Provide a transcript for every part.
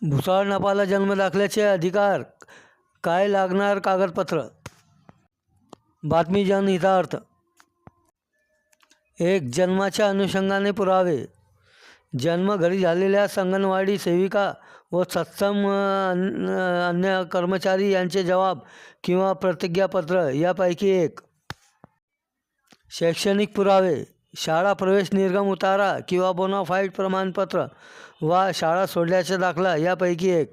भुसाळ नपाला जन्मदाखल्याचे अधिकार काय लागणार कागदपत्र? बातमी जनहितार्थ एक जन्माच्या अनुषंगाने पुरावे. जन्म घरी झालेल्या संगणवाडी सेविका व सत्सम अन्य कर्मचारी यांचे जबाब किंवा प्रतिज्ञापत्र यापैकी एक. शैक्षणिक पुरावे. शाळा प्रवेश निर्गम उतारा किंवा बोनाफाईट प्रमाणपत्र वा शाळा सोडल्याचा दाखला यापैकी एक.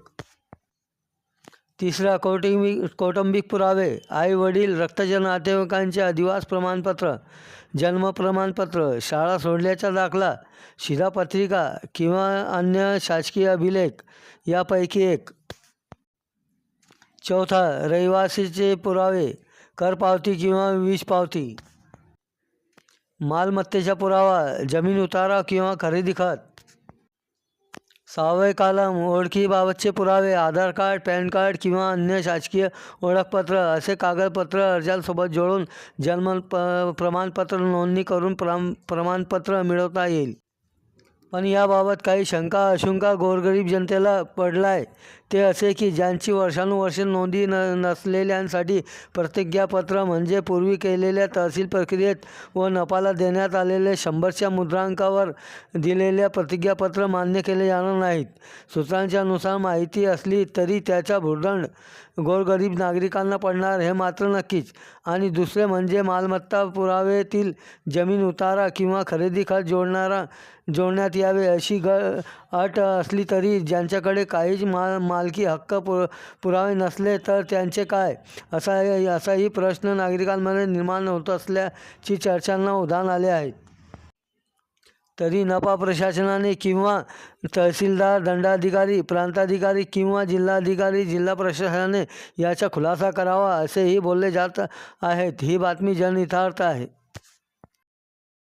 तिसरा कौटुंबिक कौटुंबिक पुरावे. आई वडील रक्तजन नातेवाईकांचे अधिवास प्रमाणपत्र जन्म प्रमाणपत्र शाळा सोडल्याचा दाखला शिधापत्रिका किंवा अन्य शासकीय अभिलेख यापैकी एक. चौथा रहिवासीचे पुरावे कर पावती किंवा वीज पावती मालमत्तेचा पुरावा जमीन उतारा किंवा खरेदी खत. सहावे कालम ओळखीबाबतचे पुरावे आधार कार्ड पॅन कार्ड किंवा अन्य शासकीय ओळखपत्र असे कागदपत्र अर्जासोबत जोडून जन्म प प्रमाणपत्र नोंदणी करून प्रम प्रमाणपत्र मिळवता येईल. पण याबाबत काही शंका अशंका गोरगरीब जनतेला पडला आहे ते असे की ज्यांची वर्षानुवर्षे नोंदी न नसलेल्यांसाठी प्रतिज्ञापत्र म्हणजे पूर्वी केलेल्या तहसील प्रक्रियेत व नपाला देण्यात आलेले शंभरच्या मुद्रांकावर दिलेल्या प्रतिज्ञापत्र मान्य केले जाणार नाहीत. सूत्रांच्यानुसार माहिती असली तरी त्याचा भूर्दंड गोरगरीब नागरिकांना पडणार हे मात्र नक्कीच. आणि दुसरे म्हणजे मालमत्ता पुरावेतील जमीन उतारा किंवा खरेदी खत जोडणारा जोडण्यात यावे अशी ग अट असली तरी ज्यांच्याकडे काहीच मा मालकी हक्क पु पुरावे नसले तर त्यांचे काय? असा असाही प्रश्न नागरिकांमध्ये निर्माण होत असल्याची चर्चांना उधाण आले आहे. तरी नपा प्रशासनाने किंवा तहसीलदार दंडाधिकारी प्रांताधिकारी किंवा जिल्हाधिकारी जिल्हा प्रशासनाने याचा खुलासा करावा असेही बोलले जात आहेत. ही बातमी जनहितार्थ आहे.